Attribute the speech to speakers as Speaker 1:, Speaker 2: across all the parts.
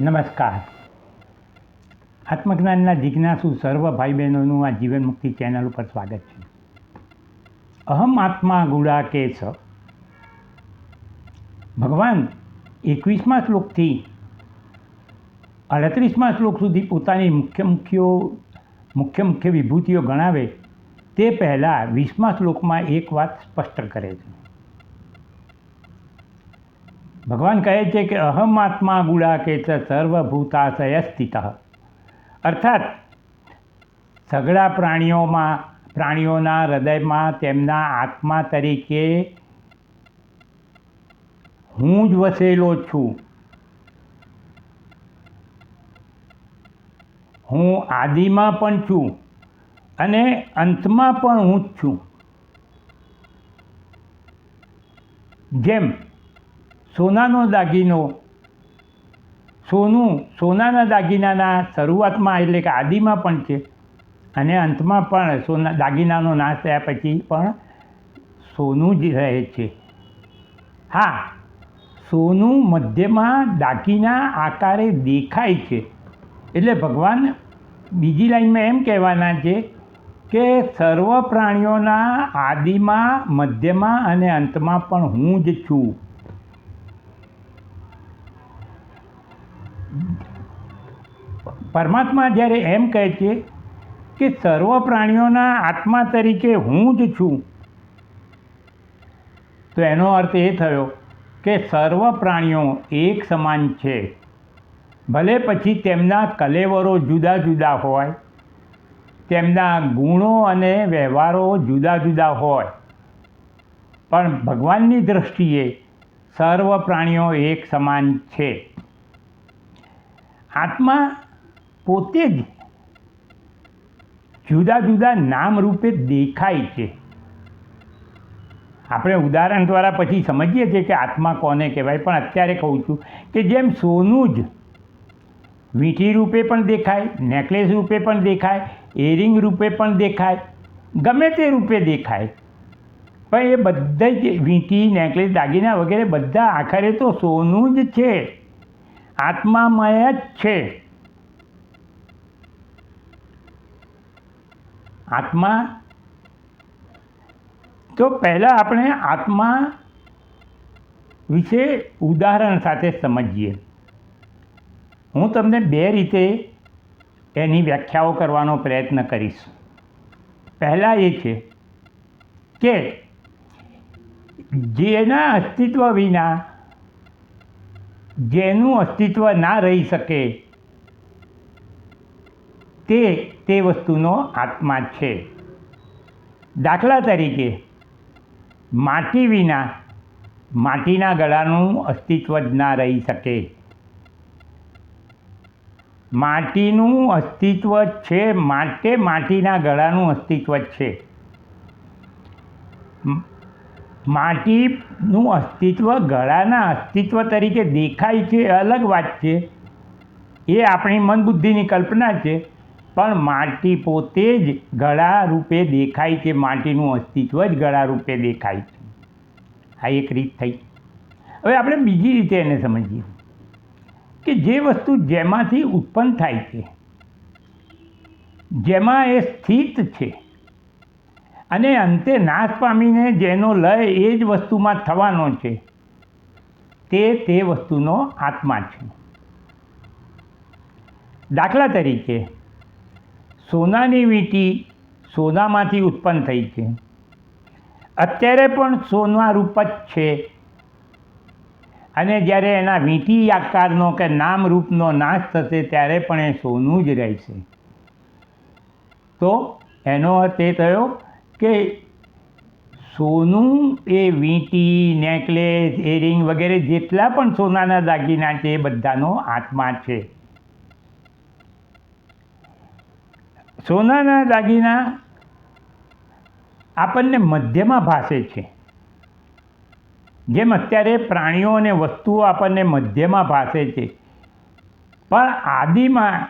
Speaker 1: નમસ્કાર. આત્મજ્ઞાનના જિજ્ઞાસુ સર્વ ભાઈ બહેનોનું આ જીવન મુક્તિ ચેનલ ઉપર સ્વાગત છે. અહમ આત્મા ગુડા કે સ ભગવાન એકવીસમા શ્લોકથી અડત્રીસમા શ્લોક સુધી પોતાની મુખ્ય મુખ્યો મુખ્ય મુખ્ય વિભૂતિઓ ગણાવે તે પહેલાં વીસમા શ્લોકમાં એક વાત સ્પષ્ટ કરે છે. ભગવાન કહે છે કે અહમ આત્મા ગુળા ચ સર્વભૂતાશય સ્થિત અર્થાત, સઘળા પ્રાણીઓમાં, પ્રાણીઓના હૃદયમાં તેમના આત્મા તરીકે હું જ વસેલો છું. હું આદિમાં પણ છું અને અંતમાં પણ હું જ છું. જેમ સોનાનો દાગીનો. સોનું, સોનાના દાગીનાના શરૂઆતમાં એટલે કે આદિમાં પણ છે. અને અંતમાં પણ સોના, દાગીનાનો નાશ થયા પછી પણ સોનું જ રહે છે. હા, સોનું મધ્યમાં દાગીના આકારે દેખાય છે. એટલે ભગવાન બીજી લાઈનમાં એમ કહેવાના છે કે સર્વ પ્રાણીઓના આદિમાં, મધ્યમાં અને અંતમાં પણ હું જ છું. પરમાત્મા જ્યારે એમ કહે છે કે સર્વ પ્રાણીઓના આત્મા તરીકે હું જ છું, તો એનો અર્થ એ થયો કે સર્વ પ્રાણીઓ એક સમાન છે. ભલે પછી તેમના કલેવરો જુદા જુદા હોય, તેમના ગુણો અને વ્યવહારો જુદા જુદા હોય, પણ ભગવાનની દૃષ્ટિએ સર્વ પ્રાણીઓ એક સમાન છે. આત્મા પોતે જ જુદા જુદા નામ રૂપે દેખાય છે. આપણે ઉદાહરણ દ્વારા પછી સમજીએ છીએ કે આત્મા કોને કહેવાય. પણ અત્યારે કહું છું કે જેમ સોનું જ વીંટી રૂપે પણ દેખાય, નેકલેસ રૂપે પણ દેખાય એરિંગ રૂપે પણ દેખાય, ગમે તે રૂપે દેખાય. પણ એ બધા જ વીંટી, નેકલેસ, દાગીના વગેરે બધા આખરે તો સોનું જ છે. આત્મામય જ છે. આત્મા, તો પહેલાં આપણે આત્મા વિશે ઉદાહરણ સાથે સમજીએ. હું તમને બે રીતે એની વ્યાખ્યાઓ કરવાનો પ્રયત્ન કરીશ. પહેલાં એ છે કે જેના અસ્તિત્વ વિના જેનું અસ્તિત્વ ના રહી શકે, તે તે વસ્તુનો આત્મા છે. દાખલા તરીકે, માટી વિના, માટીના ગળાનું અસ્તિત્વ જ ના રહી શકે. માટીનું અસ્તિત્વ છે, માટે માટીના ગળાનું અસ્તિત્વ છે. માટીનું અસ્તિત્વ ગળાના અસ્તિત્વ તરીકે દેખાય છે અલગ વાત છે. એ આપણી મનબુદ્ધિની કલ્પના છે, પણ માટી પોતે જ ગળા રૂપે દેખાય છે, માટીનું અસ્તિત્વ જ ગળા રૂપે દેખાય છે. આ એક રીત થઈ. હવે આપણે બીજી રીતે એને સમજીએ કે જે વસ્તુ જેમાંથી ઉત્પન્ન થાય છે, જેમાં એ સ્થિત છે અને અંતે નાશ પામીને જેનો લય એ જ વસ્તુમાં થવાનો છે, તે તે વસ્તુનો આત્મા છે. દાખલા તરીકે, સોનાની વીંટી સોનામાંથી ઉત્પન્ન થઈ છે. અત્યારે પણ સોના રૂપ જ છે. અને જ્યારે એના વીંટી આકારનો કે નામ રૂપનો નાશ થશે, ત્યારે પણ એ સોનું જ રહેશે. તો એનો અર્થ એ થયો કે સોનું એ વીંટી, નેકલેસ, એરિંગ વગેરે જેટલા પણ સોનાના દાગીના છે એ બધાનો આત્મા છે. સોનાના દાગીના આપણને મધ્યમાં ભાસે છે. જેમ અત્યારે પ્રાણીઓ અને વસ્તુઓ આપણને મધ્યમાં ભાસે છે. પણ આદિમાં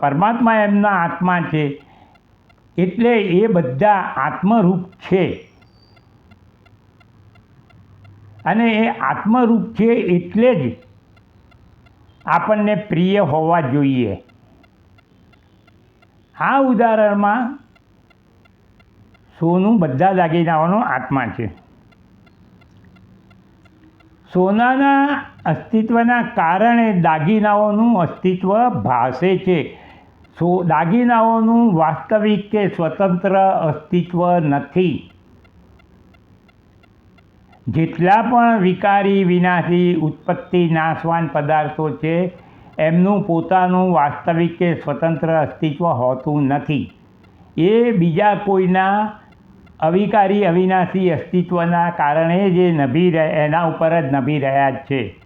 Speaker 1: પરમાત્મા એમના આત્મા છે. એટલે એ બધા આત્મરૂપ છે. અને એ આત્મરૂપ છે એટલે જ આપણને પ્રિય હોવા જોઈએ. આ ઉદાહરણમાં સોનું બધા દાગીનાઓનો આત્મા છે. સોનાના અસ્તિત્વના કારણે દાગીનાઓનું અસ્તિત્વ ભાસે છે. સો, દાગીનાઓનું વાસ્તવિક કે સ્વતંત્ર અસ્તિત્વ નથી. જેટલા પણ વિકારી, વિનાશી, ઉત્પત્તિ, નાશવાન પદાર્થો છે, એમનું પોતાનું વાસ્તવિક કે સ્વતંત્ર અસ્તિત્વ હોતું નથી. એ બીજા કોઈના અવિકારી, અવિનાશી અસ્તિત્વના કારણે જે નભી રહે, એના ઉપર જ નભી રહ્યા છે.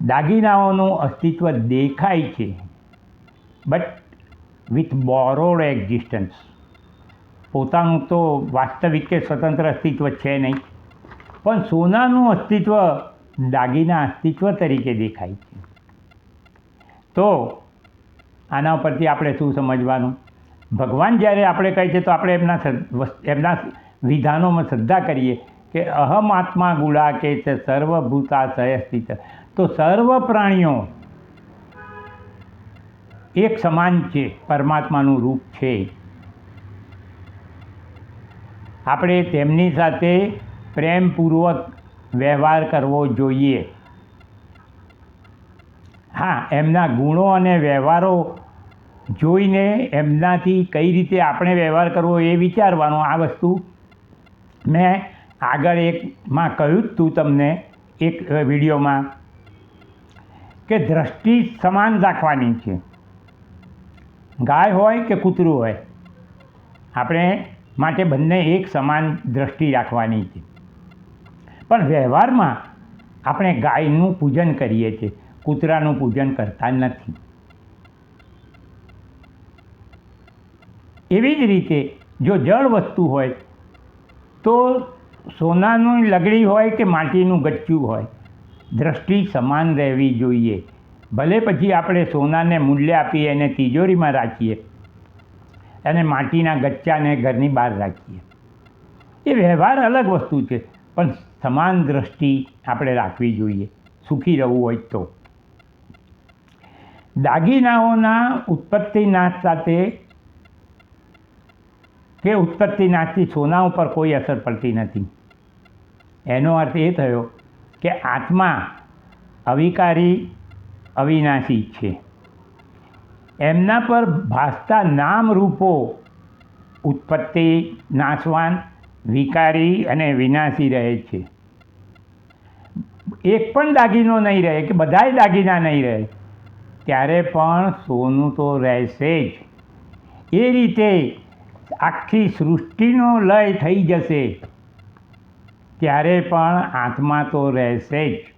Speaker 1: દાગીનાઓનું અસ્તિત્વ દેખાય છે. બટ વિથ બોરોડ એક્ઝિસ્ટન્સ પોતાનું તો વાસ્તવિક કે સ્વતંત્ર અસ્તિત્વ છે નહીં, પણ સોનાનું અસ્તિત્વ દાગીના અસ્તિત્વ તરીકે દેખાય છે. તો આના ઉપરથી આપણે શું સમજવાનું? ભગવાન જ્યારે આપણે કહીએ છીએ તો આપણે એમના એમના વિધાનોમાં શ્રદ્ધા કરીએ કે અહમ આત્મા ગુડા કે છે સર્વભૂતા સહસ્થિત તો સર્વ પ્રાણીઓ એક સમાન છે, પરમાત્માનું રૂપ છે. આપણે તેમની સાથે પ્રેમપૂર્વક વ્યવહાર કરવો જોઈએ. હા, એમના ગુણો અને વ્યવહારો જોઈને એમનાથી કઈ રીતે આપણે વ્યવહાર કરવો એ વિચારવાનું આ વસ્તુ. મેં આગળ એકમાં કહ્યું જ તું તમને, એક વિડીયોમાં, કે દ્રષ્ટિ સમાન રાખવાની છે. ગાય હોય કે કૂતરું હોય? આપણે માટે બંને એક સમાન દ્રષ્ટિ રાખવાની છે. પણ વ્યવહારમાં આપણે ગાયનું પૂજન કરીએ છીએ. કૂતરાનું પૂજન કરતા નથી. એવી જ રીતે જો જળ વસ્તુ હોય, તો સોનાનું લગડી હોય કે માટીનું ગચ્ચું હોય, દ્રષ્ટિ સમાન રહેવી જોઈએ. ભલે પછી આપણે સોનાને મૂલ્ય આપીએ, એને તિજોરીમાં રાખીએ અને માટીના ગચ્ચાને ઘરની બહાર રાખીએ. એ વ્યવહાર અલગ વસ્તુ છે, પણ સમાન દ્રષ્ટિ આપણે રાખવી જોઈએ, સુખી રહેવું હોય તો. દાગીનાઓના ઉત્પત્તિ નાશ સાથે કે ઉત્પત્તિ નાશથી સોના ઉપર કોઈ અસર પડતી નથી. એનો અર્થ એ થયો કે આત્મા અવિકારી અવિનાશી છે. એમના પર ભાસતા નામ રૂપો ઉત્પત્તિ નાશવાન, વિકારી અને વિનાશી રહે છે. એક પણ દાગીનો નહીં રહે કે બધાય દાગીના નહીં રહે, ત્યારે પણ સોનું તો રહેશે જ. એ રીતે આખી સૃષ્ટિનો લય થઈ જશે, ત્યારે પણ આત્મા તો રહેશે જ.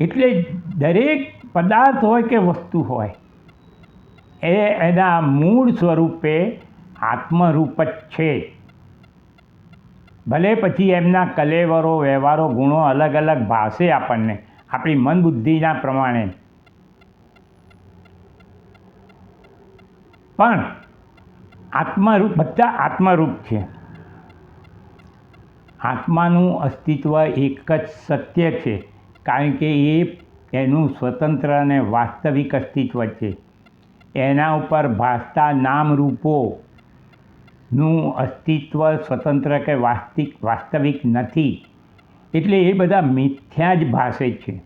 Speaker 1: એટલે દરેક પદાર્થ હોય કે વસ્તુ હોય, એ એના મૂળ સ્વરૂપે આત્મરૂપ જ છે. ભલે પછી એમના કલેવરો, વ્યવહારો, ગુણો અલગ અલગ ભાષે આપણને, આપણી મન બુદ્ધિના પ્રમાણે. પણ આત્મરૂપ, બધા આત્મરૂપ છે. આત્માનું અસ્તિત્વ એક જ સત્ય છે. કારણ કે એ એનું સ્વતંત્ર અને વાસ્તવિક અસ્તિત્વ છે. એના ઉપર ભાસતા નામરૂપોનું અસ્તિત્વ સ્વતંત્ર કે વાસ્તિક, વાસ્તવિક નથી. એટલે એ બધા મિથ્યા જ ભાષે છે.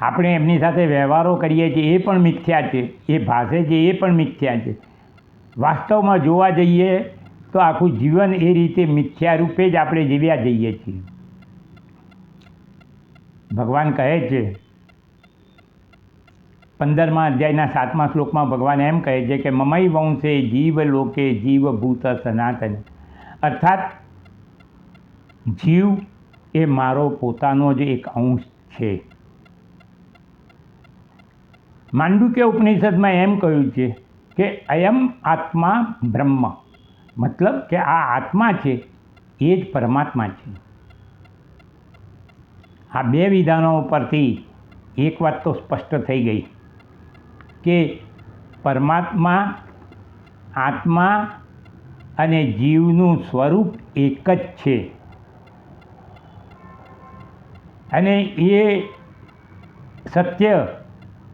Speaker 1: આપણે એમની સાથે વ્યવહારો કરીએ છીએ, એ પણ મિથ્યા છે. એ ભાષે છે, એ પણ મિથ્યા છે. વાસ્તવમાં જોવા જઈએ તો આખું જીવન એ રીતે મિથ્યા રૂપે જ આપણે જીવ્યા જઈએ છીએ. ભગવાન કહે છે, પંદરમા અધ્યાયના સાતમા શ્લોકમાં ભગવાન એમ કહે છે કે મમઈ વંશે જીવ લોકે જીવભૂત સનાતન. અર્થાત, જીવ એ મારો પોતાનો જ એક અંશ છે. માંડુક્ય ઉપનિષદમાં એમ કહ્યું છે કે, અયમ આત્મા બ્રહ્મ. મતલબ કે આ આત્મા છે, એ જ પરમાત્મા છે. આ બે વિધાનો ઉપરથી એક વાત તો સ્પષ્ટ થઈ ગઈ કે પરમાત્મા, આત્મા અને જીવનું સ્વરૂપ એક જ છે. અને એ સત્ય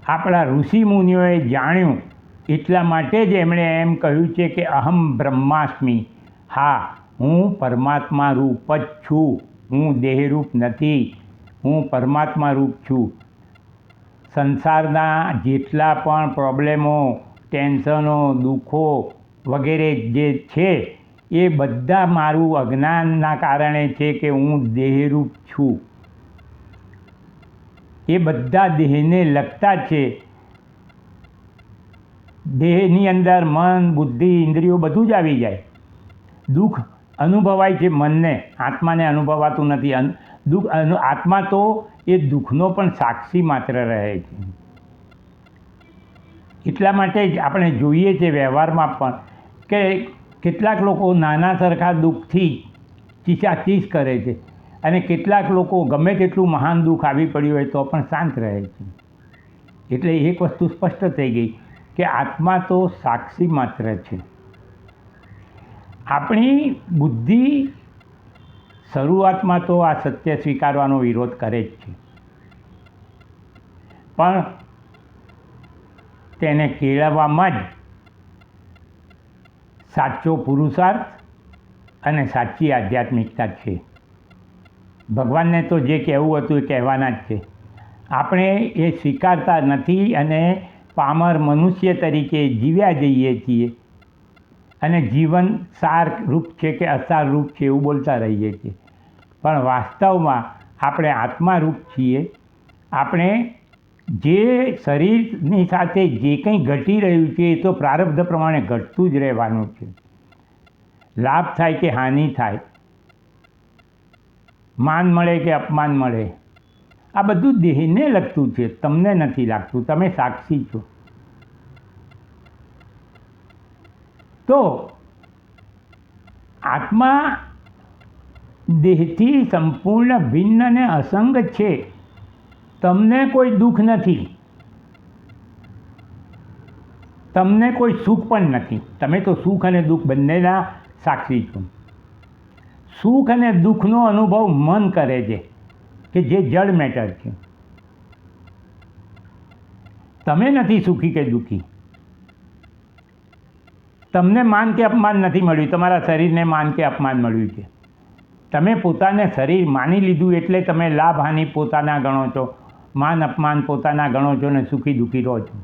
Speaker 1: આપણા ઋષિ મુનિઓએ જાણ્યું એટલા માટે જ એમણે એમ કહ્યું છે કે અહમ બ્રહ્માસ્મિ. હા, હું પરમાત્મા રૂપ જ છું. હું દેહરૂપ નથી. હું પરમાત્મા રૂપ છું. સંસારના જેટલા પણ પ્રોબ્લેમો, ટેન્શનો, દુઃખો વગેરે જે છે, એ બધા મારું અજ્ઞાનના કારણે છે કે હું દેહરૂપ છું. એ બધા દેહને લગતા છે. દેહની અંદર મન, બુદ્ધિ, ઇન્દ્રિયો બધું જ આવી જાય. દુઃખ અનુભવાય છે મનને. આત્માને અનુભવાતું નથી. દુઃખ આત્મા તો એ દુઃખનો પણ સાક્ષી માત્ર રહે છે. એટલા માટે જ આપણે જોઈએ છે વ્યવહારમાં પણ કે કેટલાક લોકો નાના સરખા દુઃખથી ચીસાચીસ કરે છે અને કેટલાક લોકો ગમે તેટલું મહાન દુઃખ આવી પડ્યું હોય તો પણ શાંત રહે છે. એટલે એક વસ્તુ સ્પષ્ટ થઈ ગઈ. કે આત્મા તો સાક્ષી માત્ર છે. આપણી બુદ્ધિ શરૂઆતમાં તો આ સત્ય સ્વીકારવાનો વિરોધ કરે જ છે. પણ તેને કેળવવામાં જ સાચો પુરુષાર્થ અને સાચી આધ્યાત્મિકતા છે. ભગવાનને તો જે કહેવું હતું એ કહેવાના જ છે. આપણે એ સ્વીકારતા નથી અને પામર મનુષ્ય તરીકે જીવ્યા જઈએ છીએ. અને જીવન સાર રૂપ છે કે અસાર રૂપ છે એવું બોલતા રહીએ છીએ. પણ વાસ્તવમાં આપણે આત્મારૂપ છીએ. આપણે જે શરીરની સાથે જે કંઈ ઘટી રહ્યું છે એ તો પ્રારબ્ધ પ્રમાણે ઘટતું જ રહેવાનું છે. લાભ થાય કે હાનિ થાય. માન મળે કે અપમાન મળે. આ બધું દેહને લગતું છે. તમને નથી લાગતું. તમે સાક્ષી છો. તો આત્મા દેહથી સંપૂર્ણ ભિન્ન અને અસંગ છે. તમને કોઈ દુઃખ નથી. તમને કોઈ સુખ પણ નથી. તમે તો સુખ અને દુઃખ બંનેના સાક્ષી છો. સુખ અને દુઃખનો અનુભવ મન કરે છે. કે જે જડ મેટર છે. તમે નથી સુખી કે દુઃખી. તમને માન કે અપમાન નથી મળ્યું, તમારા શરીરને માન કે અપમાન મળ્યું છે. તમે પોતાને શરીર માની લીધું એટલે તમે લાભ, હાનિ પોતાના ગણો છો, માન, અપમાન પોતાના ગણો છો ને સુખી, દુઃખી રહો છો.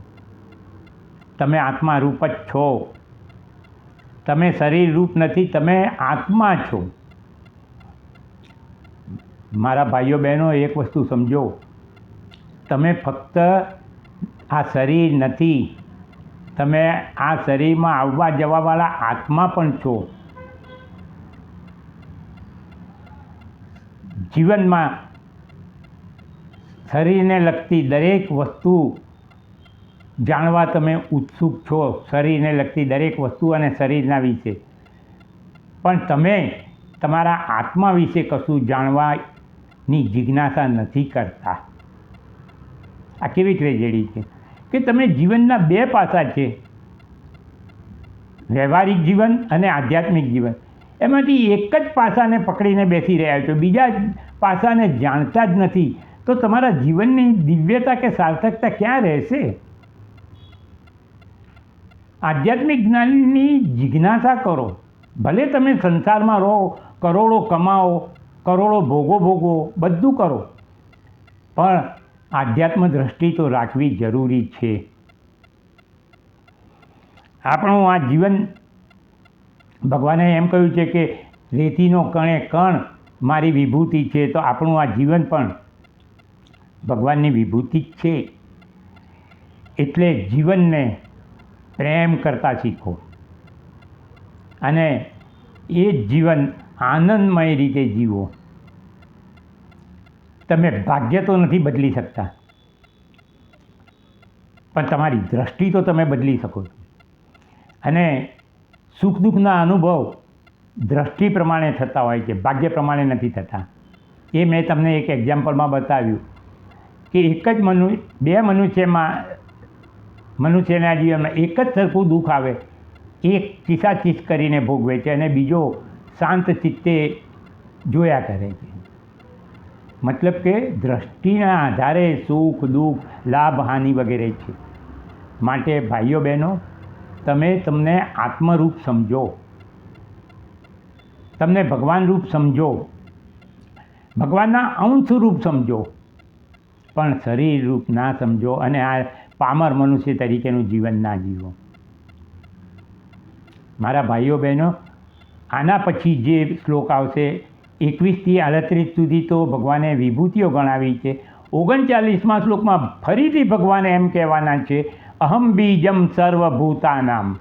Speaker 1: તમે આત્મા રૂપ જ છો. તમે શરીર રૂપ નથી, તમે આત્મા છો. મારા ભાઈઓ બહેનો, એક વસ્તુ સમજો. તમે ફક્ત આ શરીર નથી, તમે આ શરીરમાં આવવા જવાવાળા આત્મા પણ છો. જીવનમાં શરીરને લગતી દરેક વસ્તુ જાણવા તમે ઉત્સુક છો, શરીરને લગતી દરેક વસ્તુ અને શરીરના વિશે. પણ તમે તમારા આત્મા વિશે કશું જાણવાની જિજ્ઞાસા નથી કરતા. આ કેવી ટ્રેજેડી છે? કે તમે જીવનના બે પાસા છે. વ્યવહારિક જીવન અને આધ્યાત્મિક જીવન. એમાંથી એક જ પાસાને પકડીને બેસી રહ્યા છો. બીજા પાસાને જાણતા જ નથી. તો તમારા જીવનની દિવ્યતા કે સાર્થકતા ક્યાં રહેશે? આધ્યાત્મિક જ્ઞાનની જિજ્ઞાસા કરો. ભલે તમે સંસારમાં રહો, કરોડો કમાઓ કરોડો ભોગો ભોગો બધું કરો. પણ આધ્યાત્મ દ્રષ્ટિ તો રાખવી જરૂરી છે. આપણું આ જીવન, ભગવાને એમ કહ્યું છે કે રેતીનો કણે કણ મારી વિભૂતિ છે, તો આપણું આ જીવન પણ ભગવાનની વિભૂતિ જ છે. એટલે જીવનને પ્રેમ કરતા શીખો. અને એ જીવન આનંદમય રીતે જીવો. તમે ભાગ્ય તો નથી બદલી શકતા. પણ તમારી દ્રષ્ટિ તો તમે બદલી શકો છો. અને સુખ દુઃખના અનુભવ દ્રષ્ટિ પ્રમાણે થતા હોય છે, ભાગ્ય પ્રમાણે નથી થતા. એ મેં તમને એક એક્ઝામ્પલમાં બતાવ્યું કે એક જ મનુ, બે મનુષ્યમાં, મનુષ્યના જીવનમાં એક જ સરખું દુઃખ આવે એક ચીસાચીસ કરીને ભોગવે છે અને બીજો શાંત ચિત્તે જોયા કરે છે. મતલબ કે દ્રષ્ટિના આધારે સુખ, દુઃખ, લાભ, હાનિ વગેરે છે. માટે ભાઈઓ બહેનો, તમે તમને આત્મરૂપ સમજો. તમને ભગવાન રૂપ સમજો. ભગવાનના અંશ રૂપ સમજો. પણ શરીર રૂપ ના સમજો અને આ પામર મનુષ્ય તરીકેનું જીવન ના જીવો. મારા ભાઈઓ બહેનો, આના પછી જે શ્લોક આવશે, એકવીસથી આડત્રીસ સુધી તો ભગવાને વિભૂતિઓ ગણાવી છે. ઓગણચાલીસમાં શ્લોકમાં ફરીથી ભગવાન એમ કહેવાના છે, અહમ બીજમ સર્વભૂતાનામ.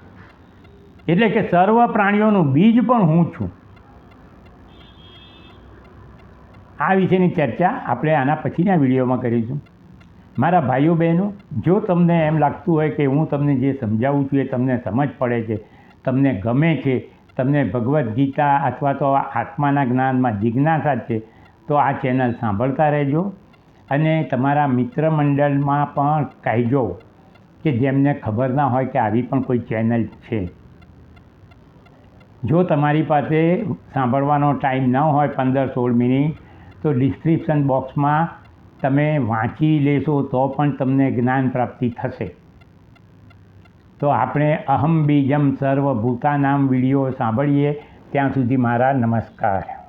Speaker 1: એટલે કે સર્વ પ્રાણીઓનું બીજ પણ હું છું. આ વિશેની ચર્ચા આપણે આના પછીના વિડીયોમાં કરીશું. મારા ભાઈઓ બહેનો, જો તમને એમ લાગતું હોય કે હું તમને જે સમજાવું છું એ તમને સમજ પડે છે તમને ગમે છે, તમને ભગવદ્ ગીતા અથવા તો આત્માના જ્ઞાનમાં જિજ્ઞાસા છે, તો આ ચેનલ સાંભળતા રહેજો. અને તમારા મિત્ર મંડળમાં પણ કહેજો કે જેમને ખબર ના હોય કે આવી પણ કોઈ ચેનલ છે. જો તમારી પાસે સાંભળવાનો ટાઈમ ન હોય પંદર સોળ મિનિટ, તો ડિસ્ક્રિપ્શન બોક્સમાં તમે વાંચી લેશો તો પણ તમને જ્ઞાન પ્રાપ્તિ થશે. તો આપણે અહમ બીજમ સર્વભૂતાનામ વીડિયો સાંભળીએ ત્યાં સુધી મારા નમસ્કાર.